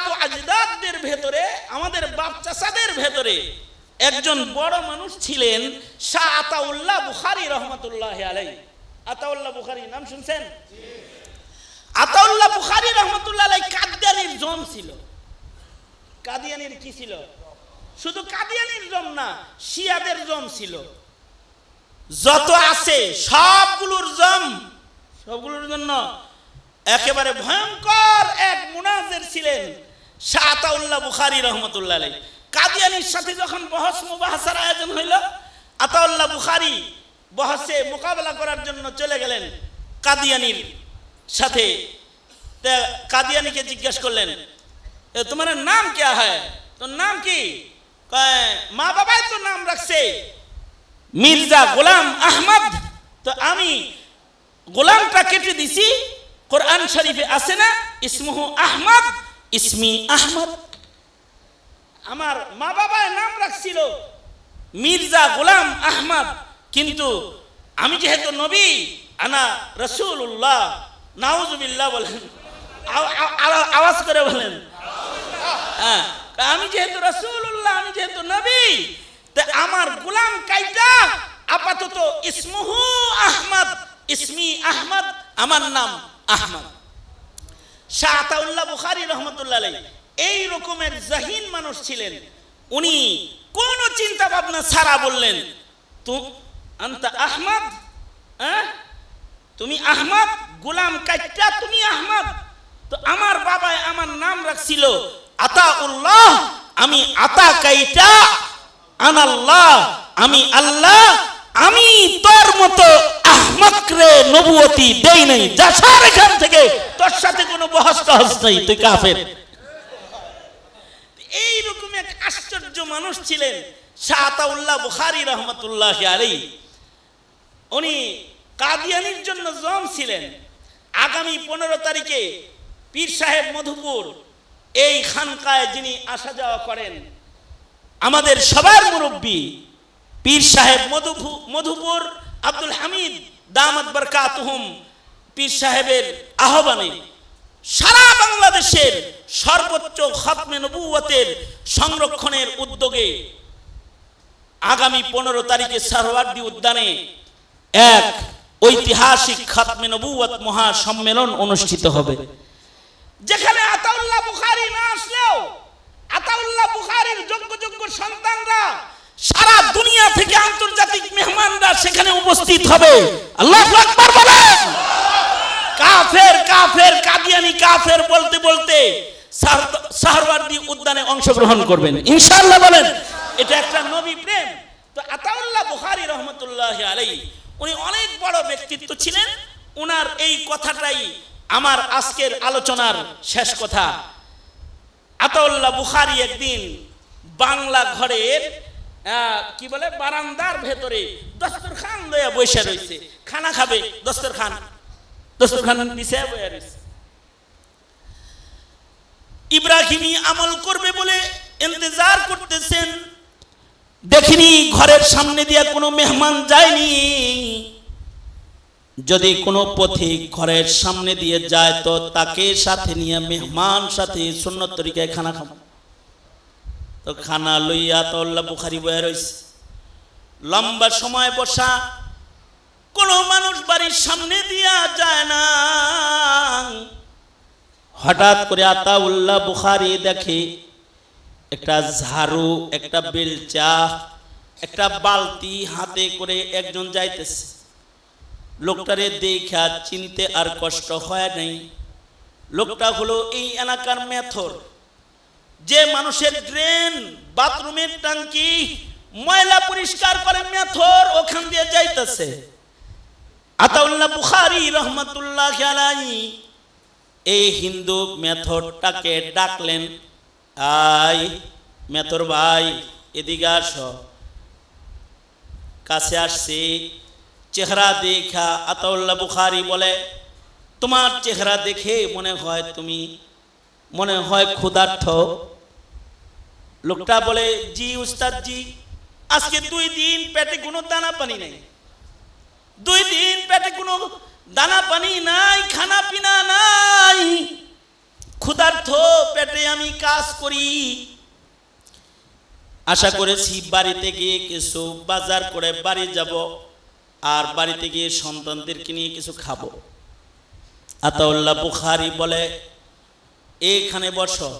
আবু আজদাদদের ভেতরে, আমাদের বাপ চাচাদের ভেতরে একজন বড় মানুষ ছিলেন শাহ আতাউল্লাহ বুখারী রহমতুল্লাহ আলাই আতাউল্লাহ বুখারী নাম শুনছেন? আতাউল্লাহ বুখারী রহমতুল্লাহ আলাই কাদিয়ানির জম ছিল। কাদিয়ানির কি ছিল? শুধু কাদিয়ানির জম না, শিয়াদের জম ছিল। যত আছে সবগুলোর জম, সবগুলোর জন্য একেবারে ভয়ঙ্কর এক শাহ বুখারি রহমতুল্লাহ আলাই কাদিয়ানির সাথে যখন বহস মুবাহাসার আয়োজন হইল, আতাউল্লাহ বুখারি বহসে মোকাবেলা করার জন্য চলে গেলেন কাদিয়ানির সাথে। কাদিয়ানিকে জিজ্ঞেস করলেন তোমার নাম কে হয় তোর নাম কি? মা বাবাই তো নাম রাখছে। মির্জা গোলাম আহমদ। তো আমি গোলামটা কেটে দিছি, কোরআন শরীফে আসে না, ইসমুহ আহমদ। ইসমি আহমদ। আমার মা বাবা নাম রাখছিল মির্জা গোলাম আহমদ। কিন্তু আমি যেহেতু নবী, আনা রসুল্লাহ নাউজুবিল্লাহ বলেন। আও- আও- আও- আওয়াজ করে বলেন। হ্যাঁ আমি যেহেতু রসুল্লাহ আমি যেহেতু নবী, তা আমার গোলাম কাইটা আপাতত ইসমুহু আহমদ, ইসমি আহমদ, আমার নাম আহমদ। শাহ আতাউল্লাহ বুখারী রহমতুল্লাহ এই রকমের জাহিন মানুষ ছিলেন। উনি কোন চিন্তা ভাবনা ছাড়া বললেন, তু, আন্তা আহমদ? হ্যাঁ? তুমি আহমদ? গোলাম কাইটা তুমি আহমদ? তো আমার বাবাই আমার নাম রাখছিল আতা উল্লাহ আমি আতা কাইটা, আনাল্লাহ, আমি আল্লাহ, আমি তোর মতো আহমক নবুয়তি দেই নাই। এখান থেকে, তোর সাথে কোনো বহস নাই, তুই কাফের। এক আশ্চর্য মানুষ ছিলেন শাহ আতাউল্লাহ বুখারী রহমতুল্লাহ আলী উনি কাদিয়ানির জন্য জম ছিলেন। আগামী পনেরো তারিখে পীর সাহেব মধুপুর, এই খানকায় যিনি আসা যাওয়া করেন, আমাদের সবার মুরব্বী পীর সাহেব মধুপু মধুপুর আব্দুল হামিদ, দামাত বরকাতুহুম, পীর সাহেবের আহ্বানে সারা বাংলাদেশের সর্বোচ্চ খতমে নবুয়তের সংরক্ষণের উদ্যোগে আগামী পনেরো তারিখে সারওয়ার্দী উদ্যানে এক ঐতিহাসিক খাতমে নবুয়ত মহা সম্মেলন অনুষ্ঠিত হবে। যেখানে আতাউল্লাহ বুখারী না আসলেও আতাউল্লাহ বুখারীর যোগ্য যোগ্য সন্তানরা সারা দুনিয়া থেকে আন্তর্জাতিক মেহমানরা সেখানে উপস্থিত হবে। আল্লাহ আকবার বলেন। কাফের কাফের, কাদিয়ানি, কাফের বলতে বলতে সাহরওয়ার্দী উদ্যানে অংশগ্রহণ করবেন। ইনশাআল্লাহ বলেন, এটা একটা নবী প্রেম। তো আতাউল্লাহ বুখারী রহমতুল্লাহ আলাই উনি অনেক বড় ব্যক্তিত্ব ছিলেন। ওনার এই কথাটাই আমার আজকের আলোচনার শেষ কথা। আতাউল্লাহ বুখারী একদিন বাংলা ঘরের কি বলে, বারান্দার ভেতরে দস্তরখান লইয়া বসে রয়েছে খানা খাবে দস্তরখান। দস্তরখান নিচে বসে রয়েছে ইব্রাহিমী আমল করবে বলে ইন্তজার করতেছেন। দেখিনি ঘরের সামনে দিয়ে কোনো মেহমান যায়নি। যদি কোনো পথিক ঘরের সামনে দিয়ে যায়, তো তাকে সাথে নিয়ে মেহমান সাথে সুন্নত তরিকায় খানা খাব। তো খানা লইয়া তো আল্লাহ বুখারি বয়ে রয়েছে লম্বা সময় বসা কোনো মানুষ বাড়ির সামনে দিয়া যায় না। হঠাৎ করে আতাউল্লাহ বুখারি দেখে একটা ঝাড়ু, একটা বেলচা, একটা বালতি হাতে করে একজন যাইতেছে। লোকটারে দেখা চিনতে আর কষ্ট হয় নাই। লোকটা হলো এই এলাকার মেথর। যে মানুষের ড্রেন বাথরুমের টাঙ্কি ময়লা পরিষ্কার করে মেথর ওখান দিয়ে যাইতেছে। আতাউল্লাহ বুখারি রহমতুল্লাহ আলাই এই হিন্দু মেথরটাকে ডাকলেন আই মেথর ভাই, এদিকে আস। কাছে আসছি, চেহারা দেখা আতাউল্লাহ বুখারি বলে, তোমার চেহারা দেখে মনে হয় তুমি মনে হয় ক্ষুধার্থ। লোকটা বলে, জি উস্তাদ জি আজকে দুই দিন পেটে কোনো দানা পানি নেই। দুই দিন পেটে কোনো দানা পানি নাই, খানা পিনা নাই। ক্ষুধার্থ, পেটে আমি কাজ করি। আশা করেছি বাড়িতে গিয়ে কিছু বাজার করে বাড়ি যাব আর বাড়িতে গিয়ে সন্তানদেরকে নিয়ে কিছু খাব। আতাউল্লাহ বুখারি বলে এইখানে বসো।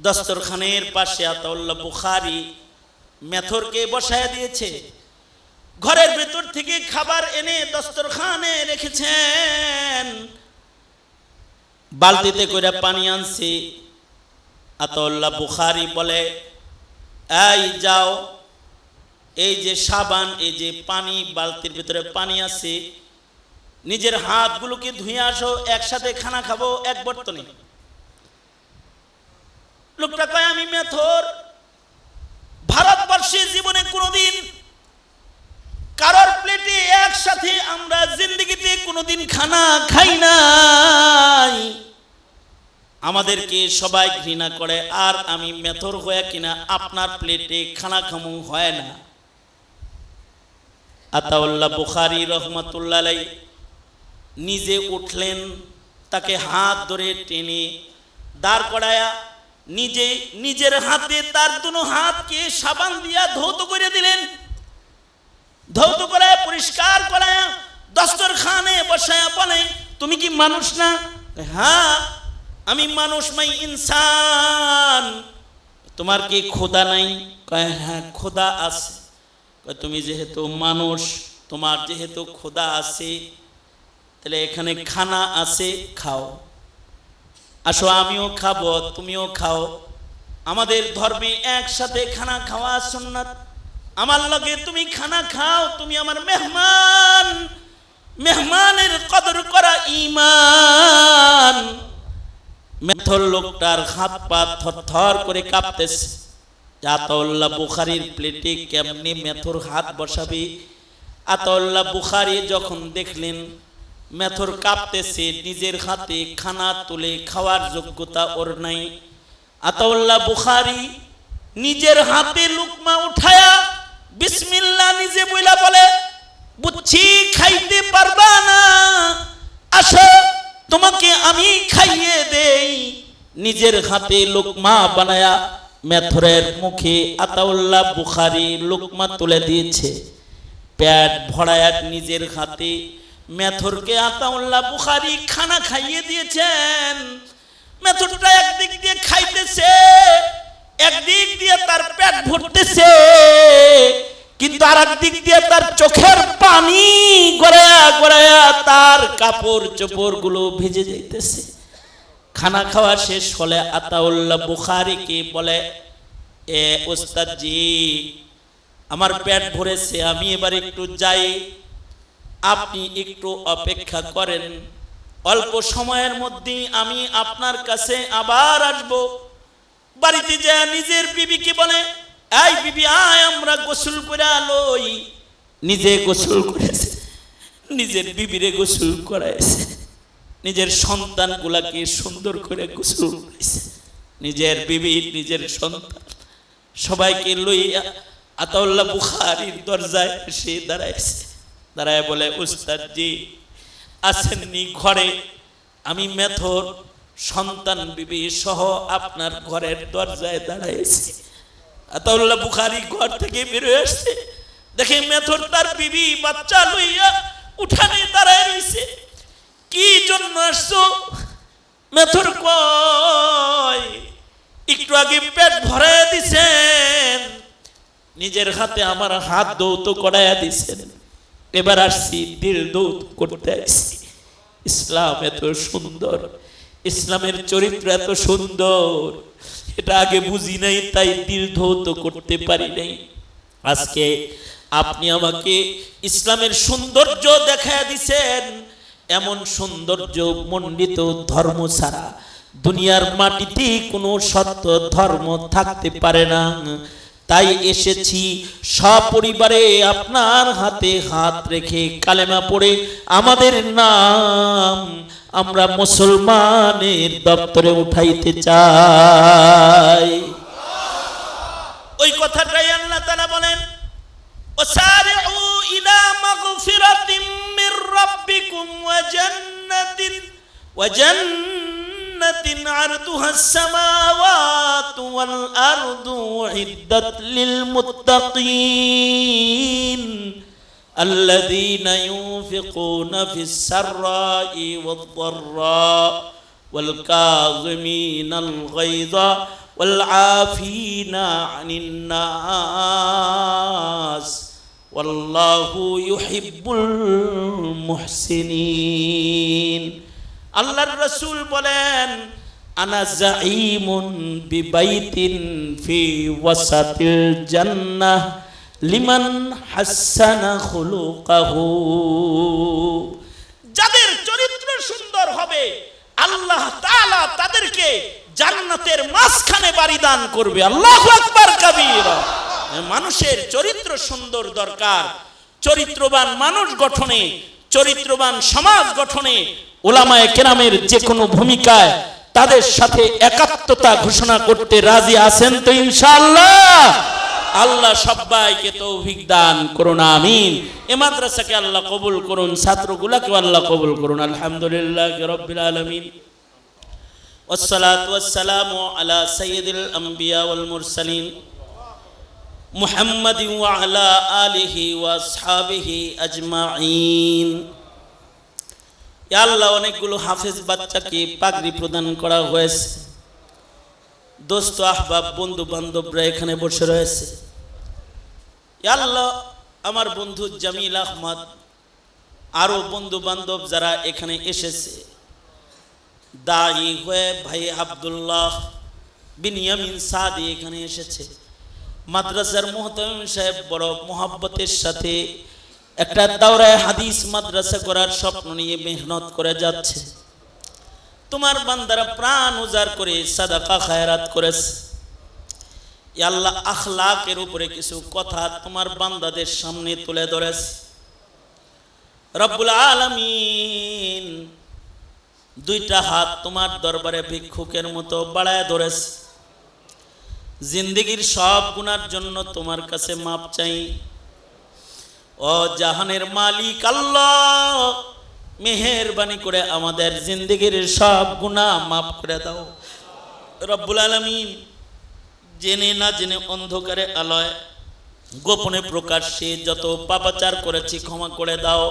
দস্তরখানের পাশে আতাউল্লাহ বুখারি মেথরকে বসায় দিয়েছে। ঘরের ভেতর থেকে খাবার এনে দস্তরখানে রেখেছেন। বালতিতে করে পানি আনছি। আতাউল্লাহ বুখারি বলে, এই যাও, এই যে সাবান, এই যে পানি, বালতির ভিতরে পানি আছে নিজের হাতগুলোকে ধুয়ে আসো, একসাথে খানা খাব, এক বর্তনে। লোকটা কয়, আমি মেথর। ভারতবর্ষে জীবনে কোনোদিন কারোর প্লেটে একসাথে আমরা জিন্দগিতে কোনোদিন খানা খাই নাই। আমাদেরকে সবাই ঘৃণা করে, আর আমি মেথর হয়ে কিনা আপনার প্লেটে খানা খামু হয় না। আতাউল্লাহ বুখারি রহমতুল্লাহ নিজে উঠলেন, তাকে হাত ধরে টেনে দাঁড় করায়া নিজে, নিজের হাতে তার দুনো হাতকে সাবান দিয়া ধৌত করে দিলেন। ধৌত করে পরিষ্কার করায়া দস্তর খানে বসায়া বলে, তুমি কি মানুষ না? হ্যাঁ আমি মানুষ, মাই ইনসান। তোমার কি খোদা নাই? কয় হ্যাঁ খোদা আছে। তুমি যেহেতু মানুষ, তোমার যেহেতু খোদা আছে তাহলে এখানে খানা আছে, খাও। আসো, আমিও খাব, তুমিও খাও। আমাদের ধর্মে একসাথে খানা খাওয়া সুন্নাত। আমার লগে তুমি খানা খাও, তুমি আমার মেহমান। মেহমানের কদর করা ইমান মেথর লোকটার হাত পা থর থর করে কাঁপতেছে। আতাউল্লাহ বুখারির প্লেটে কেমনি মেথর হাত বসাবে? আতাউল্লাহ বুখারি যখন দেখলেন মেথর কাঁপতেছে, নিজের হাতে খানা তুলে খাওয়ার যোগ্যতা ওর নাই। আতাউল্লাহ বুখারি নিজের হাতে লুকমা উঠায়া বিসমিল্লাহ নিজে বইলা বলে, বুঝছি, খাইতে পারবা না। আসো, তোমাকে আমি খাইয়ে দেই। নিজের হাতে লোকমা বানায়া মেথরের মুখে আতাউল্লাহ বুখারি লোকমা তুলে দিয়েছে। প্যাট ভরায়া নিজের হাতে মেথরকে আতাউল্লাহ বুখারি খানা খাইয়ে দিয়েছেন। মেথরটা একদিক দিয়ে খাইতেছে, একদিক দিয়ে তার পেট ভরতেছে, কিন্তু আর দিক দিয়ে তার চোখের পানি গড়ায়া গড়ায়া তার কাপড় চোপড়গুলো ভিজে যাইতেছে। খানা খাওয়া শেষ হলে আতাউল্লাহ বুখারিকে বলে, এ ওস্তাদ জি আমার পেট ভরেছে, আমি এবার একটু যাই। আপনি একটু অপেক্ষা করেন। অল্প সময়ের মধ্যেই আমি আপনার কাছে আবার আসব। বাড়িতে যা নিজের বিবি বিবিকে বলে, এই বিবি, আয়, আমরা গোসল করে আলোই। নিজে গোসল করেছে। নিজের বিবিরে গোসল করাইছে। নিজের সন্তানগুলাকে সুন্দর করে গোসল করেছে নিজের বিবি, নিজের সন্তান। সবাইকে লইয়া আতাউল্লাহ বুখারির দরজায় এসে দাঁড়াইছে। দাঁড়ায় বলে উস্তাদ জি আসেননি ঘরে। আমি মেথর, সন্তান বিবি সহ আপনার ঘরের দরজায় দাঁড়াইছি আতাউল্লাহ বুখারি ঘর থেকে বেরোয় আসছে। দেখে মেথর তার বিবি বাচ্চা লইয়া উঠানে দাঁড়ায় রইছে। কি জন্য আসছো? মেথর কয়, একটু আগে পেট ভরাইয়া দিছেন। নিজের হাতে আমার হাত দৌত করাইয়া দিছেন। এবার আসছি দিল দৌত করতে আসছি। ইসলাম এত সুন্দর, ইসলামের চরিত্র এত সুন্দর। এটা আগে বুঝি নাই, তাই দিল ধৌত করতে পারি নাই। আজকে আপনি আমাকে ইসলামের সৌন্দর্য দেখায় দিছেন, এমন সৌন্দর্য মণ্ডিত ধর্ম ছাড়া। দুনিয়ার মাটিতে কোনো সত্য ধর্ম থাকতে পারে না। তাই এসেছি সপরিবারে আপনার হাতে হাত রেখে কালেমা পড়ে আমাদের নাম আমরা মুসলমানের দপ্তরে উঠাইতে চাই ওই কথাটাই আল্লাহ তাআলা বলেন وسارعوا إلى مغفرة من ربكم وجنة وجنة جنة عرضها السماوات والأرض أعدت للمتقين الذين ينفقون في السراء والضراء والكاظمين الغيظ والعافين عن الناس والله يحب المحسنين আল্লাহর রসুল বলেন, আনা জাইমুন বিবাইতিন ফি ওয়াসাতিল জান্নাহ লিমান হাসানা খুলুকাহু। যাদের চরিত্র সুন্দর হবে, আল্লাহ তাআলা তাদেরকে জান্নাতের মাঝখানে বাড়ি দান করবে। আল্লাহু আকবার কাবীরা। মানুষের চরিত্র সুন্দর দরকার। চরিত্রবান মানুষ গঠনে চরিত্রবান সমাজ গঠনে ওলামায়ে কেরামের যে কোনো ভূমিকায় তাদের সাথে একাত্মতা ঘোষণা করতে রাজি আছেন তো ইনশাআল্লাহ আল্লাহ সবাইকে তৌফিক দান করুন আমিন এ মাদ্রাসাকে আল্লাহ কবুল করুন ছাত্রগুলাকে আল্লাহ কবুল করুন আলহামদুলিল্লাহ রব্বিল আলামিন والصلاة والسلام على سيد الأنبياء والمرسلين محمد وعلى آله وأصحابه أجمعين ইয়া আল্লাহ অনেকগুলো হাফেজ বাচ্চাকে পাগড়ি প্রদান করা হয়েছে দোস্ত আহবাব বন্ধু বান্ধবরা এখানে বসে রয়েছে ইয়া আল্লাহ আমার বন্ধু জামিল আহমদ আরো বন্ধু বান্ধব যারা এখানে এসেছে দায়ী হয়ে ভাই আব্দুল্লাহ বিনিয়ামিন সাদি এখানে এসেছে মাদ্রাসার মোহতাম সাহেব বড় মোহাব্বতের সাথে একটা দাওরায় হাদিস মাদ্রাসা করার স্বপ্ন নিয়ে মেহনত করে যাচ্ছে। তোমার বান্দারা প্রাণ উজাড় করে সাদাকা খায়রাত করেছে। আল্লাহ আখলাকের উপরে কিছু কথা তোমার বান্দাদের সামনে তুলে ধরেছে। রব্বুল আলামিন দুইটা হাত তোমার দরবারে ভিক্ষুকের মতো বাড়ায় ধরেছে। জিন্দগির সব গুনার জন্য তোমার কাছে মাপ চাই। ও জাহানের মালিক আল্লাহ, মেহেরবানি করে আমাদের জিন্দগির সব গুনাহ মাফ করে দাও। রব্বুল আলামিন জেনে না জেনে অন্ধকারে আলয় গোপনে প্রকাশ্যে যত পাপাচার করেছি ক্ষমা করে দাও।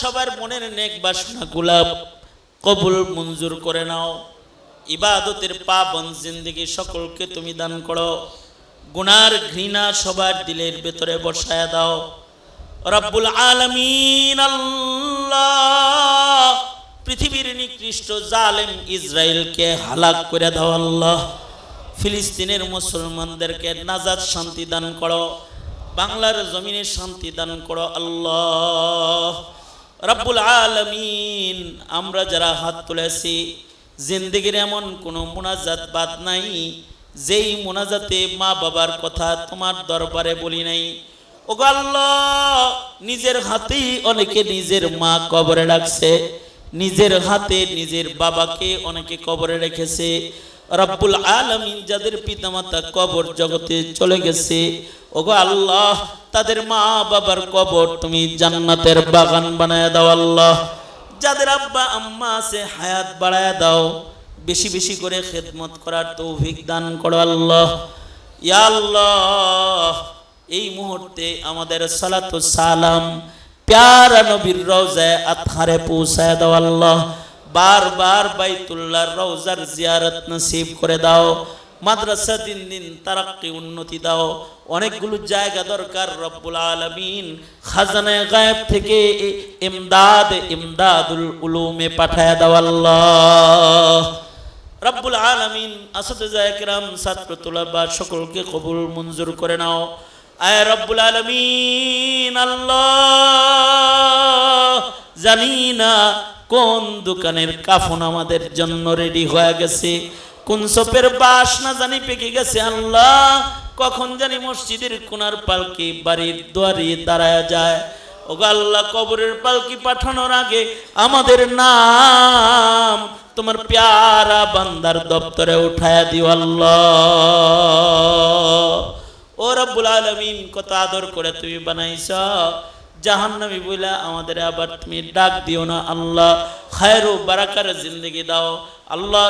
সবার মনের নেক বাসনা গুলাব কবুল মঞ্জুর করে নাও। ইবাদতের পাবন জিন্দগি সকলকে তুমি দান করো। গুনার ঘৃণা সবার দিলের ভেতরে বসায় দাও। রব্বুল আলমিন আল্লাহ, পৃথিবীর নিকৃষ্ট জালেম ইসরায়েলকে হালাক করে দাও আল্লাহ। ফিলিস্তিনের মুসলমানদেরকে নাজাদ শান্তি দান করো। বাংলার জমিনে শান্তি দান করো আল্লাহ। রব্বুল আলমিন, আমরা যারা হাত তুলেছি জিন্দগির এমন কোনো মোনাজাত বাদ নাই, যেই মোনাজাতে মা বাবার কথা তোমার দরবারে বলি নাই। আল্লাহ, নিজের হাতেই অনেকে নিজের মা কবরে রাখছে, নিজের হাতে নিজের বাবাকে অনেকে কবরে রেখেছে। রব্বুল আলমিন যাদের পিতামাতা কবর জগতে চলে গেছে, ওগো আল্লাহ, তাদের মা বাবার কবর তুমি জান্নাতের বাগান বানায় দাও আল্লাহ। যাদের আব্বা, আম্মা আছে, হায়াত বাড়ায় দাও। বেশি বেশি করে খেদমত করার তৌফিক দান করো আল্লাহ। ইয়া আল্লাহ, এই মুহূর্তে আমাদের সালাতু সালাম প্যারা নবীর রওজায় আতহারে পৌঁছায় দাও আল্লাহ। বারবার বাইতুল্লাহর রওজার জিয়ারত নসিব করে দাও। মাদ্রাসা দিন দিন তারাক্কি উন্নতি দাও। অনেকগুলো জায়গা দরকার রব্বুল আলামিন। খাজানায় গায়েব থেকে ইমদাদ ইমদাদুল উলুমে পাঠায় দাও আল্লাহ। রব্বুল আলামিন আসাদে একরাম ছাত্র তোলাবা সকলকে কবুল মঞ্জুর করে নাও। আয় রব্বুল আলামিন, আল্লাহ, জানি না কোন দোকানের কাফন আমাদের জন্য রেডি হয়ে গেছে। কোন সপের বাস না জানি পেকে গেছে আল্লাহ। কখন জানি মসজিদের কোনার পালকি বাড়ির দুয়ারে দাঁড়ায় যায়। ওগো আল্লাহ, কবরের পালকি পাঠানোর আগে আমাদের নাম তোমার প্যারা বান্দার দপ্তরে উঠায়া দিও আল্লাহ। ও রব্বুল আলমিন, কত আদর করে তুমি বানাইছ। জাহান্নামী বইলা আমাদের আবার তুমি ডাক দিও না, আল্লাহ খায়রু বারাকার জিন্দগি দাও। আল্লাহ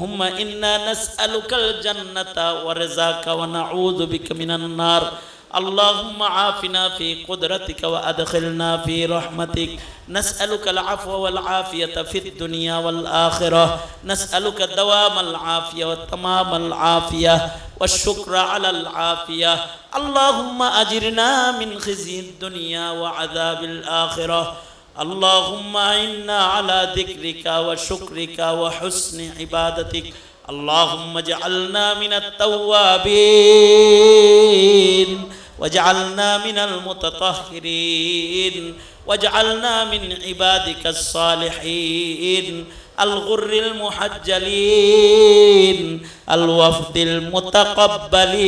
হুম্মা ইন্না নাসআলুকাল জান্নাতা ওয়া রিজাকা ওয়া নাউযু বিকা মিনান নার। اللهم عافنا في قدرتك وأدخلنا في رحمتك. نسألك العفو والعافية في الدنيا والآخرة. نسألك دوام العافية وتمام العافية والشكر على العافية. اللهم أجرنا من خزي الدنيا وعذاب الآخرة. اللهم اعنا على ذكرك وشكرك وحسن عبادتك. اللهم اجعلنا من التوابين. واجعلنا من المتطهرين واجعلنا من عبادك الصالحين الغر المحجلين الوفد المتقبلين.